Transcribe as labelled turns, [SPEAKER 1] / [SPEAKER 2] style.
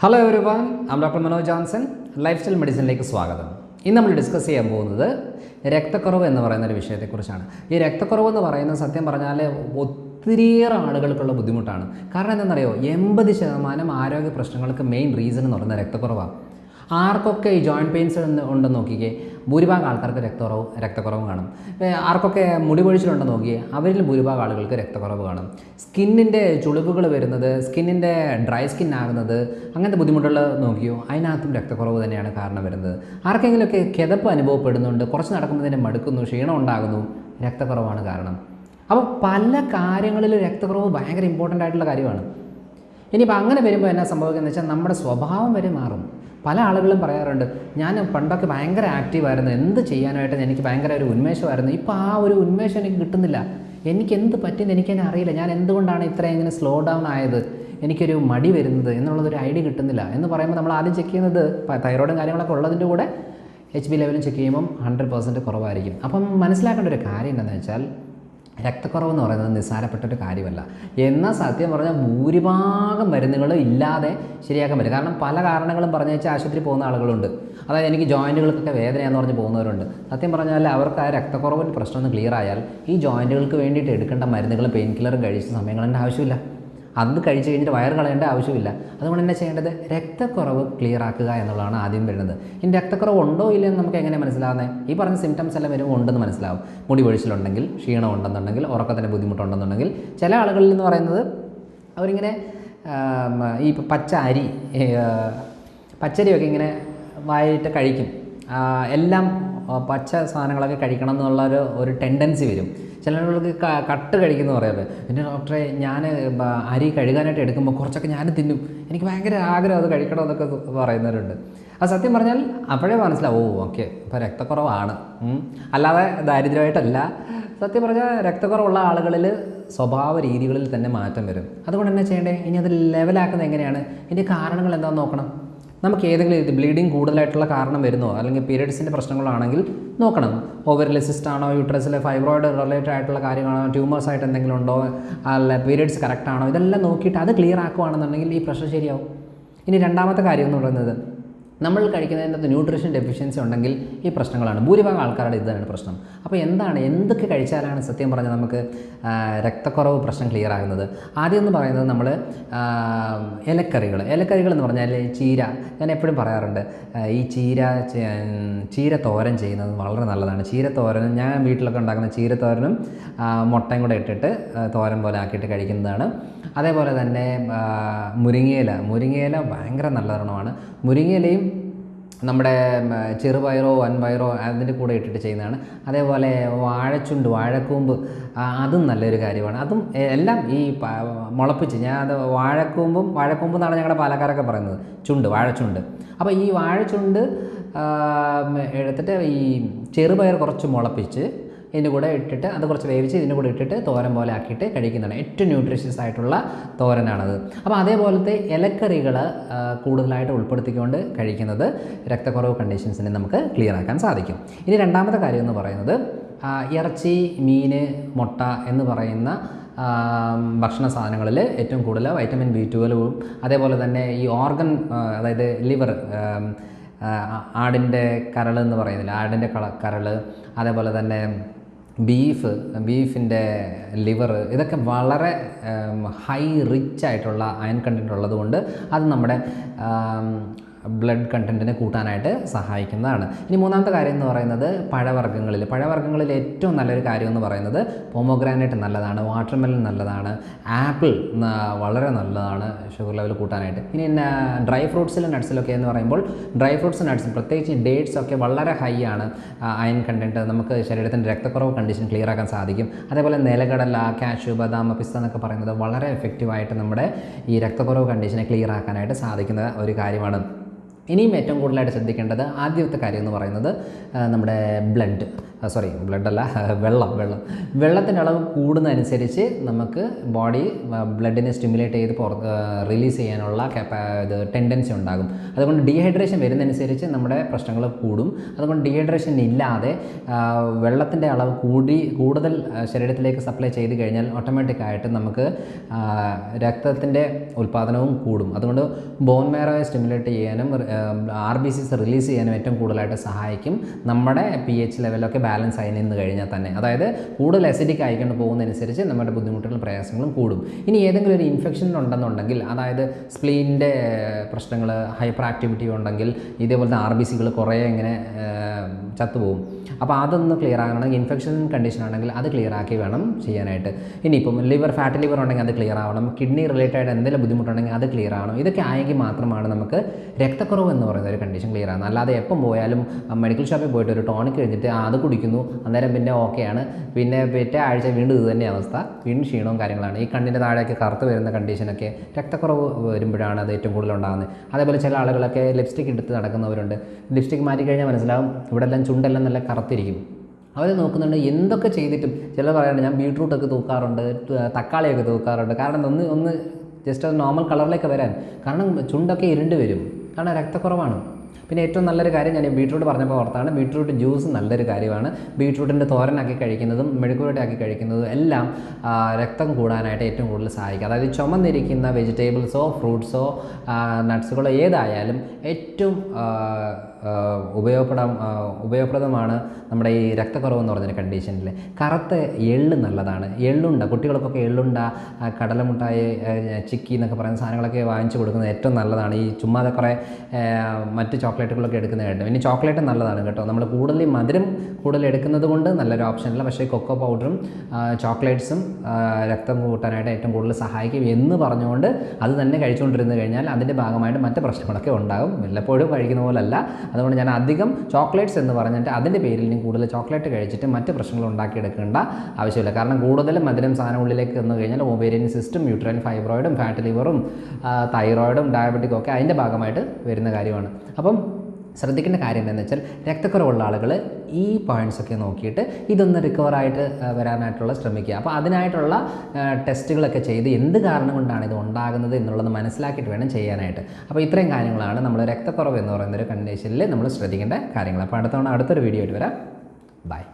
[SPEAKER 1] Hello everyone I'm doctor Manoj Johnson lifestyle മെഡിസിനിലേക്ക് സ്വാഗതം. ഇന്ന് നമ്മൾ ഡിസ്കസ് ചെയ്യാൻ പോകുന്നത് രക്തക്കുറവ് എന്ന് പറയുന്ന ഒരു വിഷയത്തെക്കുറിച്ചാണ്. ഈ രക്തക്കുറവ് എന്ന് പറയുന്നത് സത്യം പറഞ്ഞാൽ ഒത്തിരിയേറെ ആളുകൾക്കുള്ള ബുദ്ധിമുട്ടാണ്. കാരണം എന്താണെന്നറിയോ എൺപത് ശതമാനം ആരോഗ്യ പ്രശ്നങ്ങൾക്ക് മെയിൻ റീസൺ എന്ന് പറയുന്നത് രക്തക്കുറവാണ്. ആർക്കൊക്കെ ഈ ജോയിന്റ് പെയിൻസ് ഉണ്ടെന്ന് നോക്കിക്കേ ഭൂരിഭാഗം ആൾക്കാർക്ക് രക്തക്കുറവ് രക്തക്കുറവ് കാണും. ആർക്കൊക്കെ മുടി പൊഴിച്ചിലുണ്ടെന്ന് നോക്കിയേ അവരിൽ ഭൂരിഭാഗം ആളുകൾക്ക് രക്തക്കുറവ് കാണും. സ്കിന്നിന്റെ ചുളിവുകൾ വരുന്നത് സ്കിന്നിന്റെ ഡ്രൈ സ്കിൻ ആകുന്നത് അങ്ങനത്തെ ബുദ്ധിമുട്ടുകൾ നോക്കിയോ അതിനകത്തും രക്തക്കുറവ് തന്നെയാണ് കാരണം വരുന്നത്. ആർക്കെങ്കിലുമൊക്കെ കിതപ്പ് അനുഭവപ്പെടുന്നുണ്ട് കുറച്ച് നടക്കുമ്പോൾ തന്നെ മടുക്കുന്നു ക്ഷീണം ഉണ്ടാകുന്നു രക്തക്കുറവാണ് കാരണം. അപ്പോൾ പല കാര്യങ്ങളിൽ രക്തക്കുറവ് ഭയങ്കര ഇമ്പോർട്ടന്റ് ആയിട്ടുള്ള കാര്യമാണ്. ഇനിയിപ്പോൾ അങ്ങനെ വരുമ്പോൾ എന്നാ സംഭവിക്കുന്നത് വെച്ചാൽ നമ്മുടെ സ്വഭാവം വരെ മാറും. പല ആളുകളും പറയാറുണ്ട് ഞാൻ പണ്ടൊക്കെ ഭയങ്കര ആക്റ്റീവായിരുന്നു എന്ത് ചെയ്യാനായിട്ട് എനിക്ക് ഭയങ്കര ഒരു ഉന്മേഷമായിരുന്നു. ഇപ്പോൾ ആ ഒരു ഉന്മേഷം എനിക്ക് കിട്ടുന്നില്ല. എനിക്ക് എന്ത് പറ്റിയെന്ന് എനിക്ക് തന്നെ അറിയില്ല. ഞാൻ എന്തുകൊണ്ടാണ് ഇത്രയും ഇങ്ങനെ സ്ലോ ഡൗൺ ആയത്? എനിക്കൊരു മടി വരുന്നത് എന്നുള്ളതൊരു ഐഡിയ കിട്ടുന്നില്ല. എന്ന് പറയുമ്പോൾ നമ്മൾ ആദ്യം ചെക്ക് ചെയ്യുന്നത് തൈറോയിഡും കാര്യങ്ങളൊക്കെ ഉള്ളതിന്റെ കൂടെ എച്ച് ബി ലെവലും ചെക്ക് ചെയ്യുമ്പം ഹൺഡ്രഡ് പെർസെന്റ് കുറവായിരിക്കും. അപ്പം മനസ്സിലാക്കേണ്ട ഒരു കാര്യം എന്താണെന്ന് വെച്ചാൽ രക്തക്കുറവ് എന്ന് പറയുന്നത് നിസ്സാരപ്പെട്ട ഒരു കാര്യമല്ല. എന്നാൽ സത്യം പറഞ്ഞാൽ ഭൂരിഭാഗം മരുന്നുകൾ ഇല്ലാതെ ശരിയാക്കാൻ പറ്റും കാരണം പല കാരണങ്ങളും പറഞ്ഞു വെച്ചാൽ ആശുപത്രി പോകുന്ന ആളുകളുണ്ട്. അതായത് എനിക്ക് ജോയിന്റുകൾക്കൊക്കെ വേദനയെന്ന് പറഞ്ഞ് പോകുന്നവരുണ്ട്. സത്യം പറഞ്ഞാൽ അവർക്ക് ആ രക്തക്കുറവിന്റെ പ്രശ്നം ഒന്ന് ക്ലിയർ ആയാൽ ഈ ജോയിന്റുകൾക്ക് വേണ്ടിയിട്ട് എടുക്കേണ്ട മരുന്നുകൾ പെയിൻ കില്ലറും കഴിച്ച സമയങ്ങളേണ്ട ആവശ്യമില്ല. അത് കഴിച്ച് കഴിഞ്ഞിട്ട് വയർ കളയേണ്ട ആവശ്യമില്ല. അതുകൊണ്ട് തന്നെ ചെയ്യേണ്ടത്? രക്തക്കുറവ് ക്ലിയർ ആക്കുക എന്നുള്ളതാണ് ആദ്യം വരുന്നത്. ഇനി രക്തക്കുറവ് ഉണ്ടോ ഇല്ലെന്ന് നമുക്ക് എങ്ങനെ മനസ്സിലാവുന്നത് ഈ പറഞ്ഞ സിംറ്റംസ് എല്ലാം വരുമ്പോൾ ഉണ്ടെന്ന് മനസ്സിലാവും. മുടി പൊഴിച്ചിലുണ്ടെങ്കിൽ ക്ഷീണം ഉണ്ടെന്നുണ്ടെങ്കിൽ ഉറക്കത്തിന്റെ ബുദ്ധിമുട്ടുണ്ടെന്നുണ്ടെങ്കിൽ ചില ആളുകളിൽ എന്ന് പറയുന്നത് അവരിങ്ങനെ ഈ പച്ച അരി പച്ചരിയൊക്കെ ഇങ്ങനെ വായിട്ട് കഴിക്കും. എല്ലാം പച്ച സാധനങ്ങളൊക്കെ കഴിക്കണം എന്നുള്ള ഒരു ഒരു ടെൻഡൻസി വരും. ചില ആളുകൾക്ക് കട്ട് കഴിക്കുന്നു പറയാറ് എന്റെ ഡോക്ടറെ ഞാൻ അരി കഴുകാനായിട്ട് എടുക്കുമ്പോൾ കുറച്ചൊക്കെ ഞാൻ തിന്നും. എനിക്ക് ഭയങ്കര ആഗ്രഹം അത് കഴിക്കണം എന്നൊക്കെ പറയുന്നവരുണ്ട്. അത് സത്യം പറഞ്ഞാൽ അപ്പോഴേ മനസ്സിലാവും ഓ ഓക്കെ ഇപ്പോൾ രക്തക്കുറവാണ്. അല്ലാതെ ദാരിദ്ര്യമായിട്ടല്ല. സത്യം പറഞ്ഞാൽ രക്തക്കുറവുള്ള ആളുകളിൽ സ്വഭാവ രീതികളിൽ തന്നെ മാറ്റം വരും. അതുകൊണ്ട് തന്നെ ചെയ്യേണ്ടത് ഇനി അത് ലെവലാക്കുന്നത് എങ്ങനെയാണ്? ഇതിന്റെ കാരണങ്ങൾ എന്താണെന്ന് നോക്കണം. നമുക്ക് ഏതെങ്കിലും ഇത് ബ്ലീഡിങ് കൂടുതലായിട്ടുള്ള കാരണം വരുന്നോ? അല്ലെങ്കിൽ പീരിയഡ്സിന്റെ പ്രശ്നങ്ങളാണെങ്കിൽ നോക്കണം. ഓവറിലെ സിസ്റ്റ് ആണോ യൂട്രസിലെ ഫൈബ്രോയിഡ് റിലേറ്റഡ് ആയിട്ടുള്ള കാര്യങ്ങളാണോ ട്യൂമേഴ്സ് ആയിട്ട് എന്തെങ്കിലും ഉണ്ടോ അല്ല പീരിയഡ്സ് കറക്റ്റ് ആണോ? ഇതെല്ലാം നോക്കിയിട്ട് അത് ക്ലിയർ ആക്കുവാണെന്നുണ്ടെങ്കിൽ ഈ പ്രശ്നം ശരിയാവും. ഇനി രണ്ടാമത്തെ കാര്യം എന്ന് പറയുന്നത് നമ്മൾ കഴിക്കുന്നതിന്റെ ന്യൂട്രീഷൻ ഡെഫിഷ്യൻസി ഉണ്ടെങ്കിൽ ഈ പ്രശ്നങ്ങളാണ്. ഭൂരിഭാഗം ആൾക്കാരുടെ ഇതാണ് പ്രശ്നം. അപ്പോൾ എന്താണ് എന്തൊക്കെ കഴിച്ചാലാണ് സത്യം പറഞ്ഞാൽ നമുക്ക് രക്തക്കുറവ് പ്രശ്നം ക്ലിയർ ആകുന്നത്? ആദ്യം എന്ന് പറയുന്നത് നമ്മൾ ഇലക്കറികൾ ഇലക്കറികൾ എന്ന് പറഞ്ഞാൽ ചീര. ഞാൻ എപ്പോഴും പറയാറുണ്ട് ഈ ചീര ചീര തോരൻ ചെയ്യുന്നത് വളരെ നല്ലതാണ്. ചീര തോരനും ഞാൻ വീട്ടിലൊക്കെ ഉണ്ടാക്കുന്ന ചീര തോരനും മുട്ടയും കൂടെ ഇട്ടിട്ട് തോരൻ പോലെ ആക്കിയിട്ട് കഴിക്കുന്നതാണ്. അതേപോലെ തന്നെ മുരിങ്ങയില. മുരിങ്ങയില ഭയങ്കര നല്ല നല്ലതാണ് മുരിങ്ങയിലയും നമ്മുടെ ചെറുപയറോ വൻപയറോ അതിന്റെ കൂടെ ഇട്ടിട്ട് ചെയ്യുന്നതാണ്. അതേപോലെ വാഴച്ചുണ്ട് വാഴക്കൂമ്പ് അതും നല്ലൊരു കാര്യമാണ്. അതും എല്ലാം ഈ മുളപ്പിച്ച് ഞാൻ അത് വാഴക്കൂമ്പും വാഴക്കൂമ്പ് എന്നാണ് ഞങ്ങളുടെ പാലക്കാരൊക്കെ പറയുന്നത്. ചുണ്ട് വാഴച്ചുണ്ട്. അപ്പോൾ ഈ വാഴച്ചുണ്ട് എടുത്തിട്ട് ഈ ചെറുപയർ കുറച്ച് മുളപ്പിച്ച് ഇതിന്റെ കൂടെ ഇട്ടിട്ട് അത് കുറച്ച് വേവിച്ച് ഇതിന്റെ കൂടെ ഇട്ടിട്ട് തോരൻ പോലെ ആക്കിയിട്ട് കഴിക്കുന്നതാണ്. ഏറ്റവും ന്യൂട്രീഷ്യസ് ആയിട്ടുള്ള തോരനാണത്. അപ്പോൾ അതേപോലത്തെ ഇലക്കറികൾ കൂടുതലായിട്ട് ഉൾപ്പെടുത്തിക്കൊണ്ട് കഴിക്കുന്നത് രക്തക്കുറവ് കണ്ടീഷൻസിനെ നമുക്ക് ക്ലിയർ ആക്കാൻ സാധിക്കും. ഇനി രണ്ടാമത്തെ കാര്യം എന്ന് പറയുന്നത് ഇറച്ചി മീൻ മുട്ട എന്ന് പറയുന്ന ഭക്ഷണ സാധനങ്ങളിൽ ഏറ്റവും കൂടുതൽ വൈറ്റമിൻ ബി ട്വൽവും അതേപോലെ തന്നെ ഈ ഓർഗൻ അതായത് ലിവർ ആടിന്റെ കരൾ എന്ന് പറയുന്നില്ല ആടിന്റെ കള കരൾ അതേപോലെ തന്നെ ബീഫ് ബീഫിന്റെ ലിവർ ഇതൊക്കെ വളരെ ഹൈ റിച്ച് ആയിട്ടുള്ള അയൺ കണ്ടന്റ് ഉള്ളതുകൊണ്ട് അത് നമ്മുടെ ബ്ലഡ് കണ്ടന്റിനെ കൂട്ടാനായിട്ട് സഹായിക്കുന്നതാണ്. ഇനി മൂന്നാമത്തെ കാര്യം എന്ന് പറയുന്നത് പഴവർഗങ്ങളിൽ. പഴവർഗങ്ങളിൽ ഏറ്റവും നല്ലൊരു കാര്യം എന്ന് പറയുന്നത് പോമോഗ്രാനൈറ്റ് നല്ലതാണ് വാട്ടർമെലൺ നല്ലതാണ് ആപ്പിൾ വളരെ നല്ലതാണ് ഷുഗർ ലെവൽ കൂട്ടാനായിട്ട്. ഇനി ഡ്രൈ ഫ്രൂട്ട്സിലും നട്ട്സിലൊക്കെ എന്ന് പറയുമ്പോൾ ഡ്രൈ ഫ്രൂട്ട്സ് നട്ട്സും പ്രത്യേകിച്ച് ഡേറ്റ്സ് ഒക്കെ വളരെ ഹൈ ആണ്. അയൺ കണ്ടന്റ് നമുക്ക് ശരീരത്തിന്റെ രക്തക്കുറവ് കണ്ടീഷൻ ക്ലിയർ ആക്കാൻ സാധിക്കും. അതേപോലെ നിലകടല കാഷ്യൂ ബദാം പിസ്ത എന്നൊക്കെ പറയുന്നത് വളരെ എഫക്റ്റീവായിട്ട് നമ്മുടെ ഈ രക്തക്കുറവ് കണ്ടീഷനെ ക്ലിയർ ആക്കാനായിട്ട് സാധിക്കുന്ന ഒരു കാര്യമാണ്. ഇനിയും ഏറ്റവും കൂടുതലായിട്ട് ശ്രദ്ധിക്കേണ്ടത് ആദ്യത്തെ കാര്യം എന്ന് പറയുന്നത് നമ്മുടെ ബ്ലഡ് സോറി ബ്ലഡല്ല വെള്ളം വെള്ളം. വെള്ളത്തിന്റെ അളവ് കൂടുന്നതനുസരിച്ച് നമുക്ക് ബോഡി ബ്ലഡിനെ സ്റ്റിമുലേറ്റ് ചെയ്ത് പുറ റിലീസ് ചെയ്യാനുള്ള ഇത് ടെൻഡൻസി ഉണ്ടാകും. അതുകൊണ്ട് ഡീഹൈഡ്രേഷൻ വരുന്നതനുസരിച്ച് നമ്മുടെ പ്രശ്നങ്ങൾ കൂടും. അതുകൊണ്ട് ഡീഹൈഡ്രേഷൻ ഇല്ലാതെ വെള്ളത്തിന്റെ അളവ് കൂടി കൂടുതൽ ശരീരത്തിലേക്ക് സപ്ലൈ ചെയ്ത് കഴിഞ്ഞാൽ ഓട്ടോമാറ്റിക്കായിട്ട് നമുക്ക് രക്തത്തിന്റെ ഉൽപ്പാദനവും കൂടും. അതുകൊണ്ട് ബോൺ മേറോയെ സ്റ്റിമുലേറ്റ് ചെയ്യാനും ആർ ബി സിസ് റിലീസ് ചെയ്യാനും ഏറ്റവും കൂടുതലായിട്ട് സഹായിക്കും. നമ്മുടെ പി എച്ച് ലെവലൊക്കെ ബാലൻസ് ആയി നിന്ന് കഴിഞ്ഞാൽ തന്നെ. അതായത് കൂടുതൽ അസിഡിക് ആയിക്കൊണ്ട് പോകുന്നതനുസരിച്ച് നമ്മുടെ ബുദ്ധിമുട്ടുകളും പ്രയാസങ്ങളും കൂടും. ഇനി ഏതെങ്കിലും ഒരു ഇൻഫെക്ഷൻ ഉണ്ടെന്നുണ്ടെങ്കിൽ അതായത് സ്പ്ലീനിന്റെ പ്രശ്നങ്ങൾ ഹൈപ്പർ ആക്ടിവിറ്റി ഉണ്ടെങ്കിൽ ഇതേപോലത്തെ ആർ ബി സികൾ കുറേ ഇങ്ങനെ ചത്തുപോകും. അപ്പോൾ അതൊന്ന് ക്ലിയർ ആകണമെങ്കിൽ ഇൻഫെക്ഷൻ കണ്ടീഷൻ ആണെങ്കിൽ അത് ക്ലിയർ ആക്കി വേണം ചെയ്യാനായിട്ട്. ഇനിയിപ്പം ലിവർ ഫാറ്റ് ലിവർ ഉണ്ടെങ്കിൽ അത് ക്ലിയർ ആവണം. കിഡ്നി റിലേറ്റഡ് എന്തെങ്കിലും ബുദ്ധിമുട്ടുണ്ടെങ്കിൽ അത് ക്ലിയർ ആവണം. ഇതൊക്കെ ആയെങ്കിൽ മാത്രമാണ് നമുക്ക് രക്തക്കുറവ് എന്ന് പറയുന്ന ഒരു കണ്ടീഷൻ ക്ലിയർ ആകുന്നത് അല്ലാതെ എപ്പം പോയാലും മെഡിക്കൽ ഷോപ്പിൽ പോയിട്ട് ഒരു ടോണിക് കഴിഞ്ഞിട്ട് അത് കുടിക്കുന്നു. അന്നേരം പിന്നെ ഓക്കെയാണ് പിന്നെ പിറ്റേ ആഴ്ച വീണ്ടും ഇത് അവസ്ഥ. വീണ്ടും ക്ഷീണവും കാര്യങ്ങളാണ്. ഈ കണ്ണിന്റെ താഴെയൊക്കെ കറുത്ത് വരുന്ന കണ്ടീഷനൊക്കെ രക്തക്കുറവ് വരുമ്പോഴാണ് അത് ഏറ്റവും കൂടുതൽ ഉണ്ടാകുന്നത്. അതേപോലെ ചില ആളുകളൊക്കെ ലിപ്സ്റ്റിക് എടുത്ത് നടക്കുന്നവരുണ്ട്. ലിപ്സ്റ്റിക് മാറ്റി കഴിഞ്ഞാൽ മനസ്സിലാവും ഇവിടെ എല്ലാം ചുണ്ടെല്ലാം നല്ല കറുത്തിരിക്കും. അവർ നോക്കുന്നുണ്ട് എന്തൊക്കെ ചെയ്തിട്ടും ചിലർ പറയാറുണ്ട് ഞാൻ ബീട്രൂട്ടൊക്കെ തൂക്കാറുണ്ട് തക്കാളിയൊക്കെ തൂക്കാറുണ്ട്. കാരണം ഒന്ന് ഒന്ന് ജസ്റ്റ് അത് നോർമൽ കളറിലേക്ക് വരാൻ. കാരണം ചുണ്ടൊക്കെ ഇരുണ്ട് വരും. കാരണം രക്തക്കുറവാണ്. പിന്നെ ഏറ്റവും നല്ലൊരു കാര്യം ഞാൻ ബീട്രൂട്ട് പറഞ്ഞപ്പോൾ ഓർത്താണ്. ബീട്രൂട്ട് ജ്യൂസ് നല്ലൊരു കാര്യമാണ്. ബീട്രൂട്ടിന്റെ തോരനാക്കി കഴിക്കുന്നതും മെഴുക്കുവരട്ടി ആക്കി കഴിക്കുന്നതും എല്ലാം രക്തം കൂടാനായിട്ട് ഏറ്റവും കൂടുതൽ സഹായിക്കും. അതായത് ചുമന്നിരിക്കുന്ന വെജിറ്റബിൾസോ ഫ്രൂട്ട്സോ നട്ട്സുകളോ ഏതായാലും ഏറ്റവും ഉപയോഗപ്പെടാം ആ, ഉപയോഗപ്രദമാണ് നമ്മുടെ ഈ രക്തക്കുറവ് എന്ന് പറഞ്ഞൊരു കണ്ടീഷനിൽ കറുത്ത എള്ള് നല്ലതാണ്. എള്ളുണ്ട കുട്ടികൾക്കൊക്കെ എള്ളുണ്ട കടലമുട്ടായി ചിക്കി എന്നൊക്കെ പറയുന്ന സാധനങ്ങളൊക്കെ വാങ്ങിച്ചു കൊടുക്കുന്നത് ഏറ്റവും നല്ലതാണ്. ഈ ചുമ്മാതെ കുറേ മറ്റ് ചോക്ലേറ്റുകളൊക്കെ എടുക്കുന്ന കേട്ടോ ഇനി ചോക്ലേറ്റ് നല്ലതാണ് കേട്ടോ. നമ്മൾ കൂടുതൽ മധുരം കൂടുതൽ എടുക്കുന്നത് കൊണ്ട് നല്ലൊരു ഓപ്ഷനല്ല പക്ഷേ കൊക്കോ പൗഡറും ചോക്ലേറ്റ്സും രക്തം കൂട്ടാനായിട്ട് ഏറ്റവും കൂടുതൽ സഹായിക്കും എന്ന് പറഞ്ഞുകൊണ്ട് അത് തന്നെ കഴിച്ചുകൊണ്ടിരുന്നു കഴിഞ്ഞാൽ അതിന്റെ ഭാഗമായിട്ട് മറ്റ് പ്രശ്നങ്ങളൊക്കെ ഉണ്ടാകും. വല്ലപ്പോഴും കഴിക്കുന്ന പോലല്ല. അതുകൊണ്ട് ഞാൻ അധികം ചോക്ലേറ്റ്സ് എന്ന് പറഞ്ഞിട്ട് അതിന്റെ ഇനി കൂടുതൽ ചോക്ലേറ്റ് കഴിച്ചിട്ട് മറ്റ് പ്രശ്നങ്ങൾ ഉണ്ടാക്കിയെടുക്കേണ്ട ആവശ്യമില്ല. കാരണം കൂടുതലും മധുരം സാധനം ഉള്ളിലേക്ക് വന്നു കഴിഞ്ഞാൽ ഓവേരിയൻ സിസ്റ്റം യൂട്രൈൻ ഫൈബ്രോയിഡും ഫാറ്റ് ലിവറും തൈറോയിഡും ഡയബറ്റിക്കും ഒക്കെ അതിന്റെ ഭാഗമായിട്ട് വരുന്ന കാര്യമാണ്. അപ്പം ശ്രദ്ധിക്കേണ്ട കാര്യം എന്താണെന്ന് വെച്ചാൽ രക്തക്കുറവുള്ള ആളുകൾ ഈ പോയിന്റ്സ് ഒക്കെ നോക്കിയിട്ട് ഇതൊന്ന് റിക്കവറായിട്ട് വരാനായിട്ടുള്ള ശ്രമിക്കുക. അപ്പോൾ അതിനായിട്ടുള്ള ടെസ്റ്റുകളൊക്കെ ചെയ്ത് എന്ത് കാരണം കൊണ്ടാണ് ഇത് ഉണ്ടാകുന്നത് എന്നുള്ളത് മനസ്സിലാക്കിയിട്ട് വേണം ചെയ്യാനായിട്ട്. അപ്പോൾ ഇത്രയും കാര്യങ്ങളാണ് നമ്മൾ രക്തക്കുറവ് എന്ന് പറയുന്ന ഒരു കണ്ടീഷനിൽ നമ്മൾ ശ്രദ്ധിക്കേണ്ട കാര്യങ്ങൾ അപ്പോൾ അടുത്തവണ അടുത്തൊരു വീഡിയോ ആയിട്ട് വരാം. ബൈ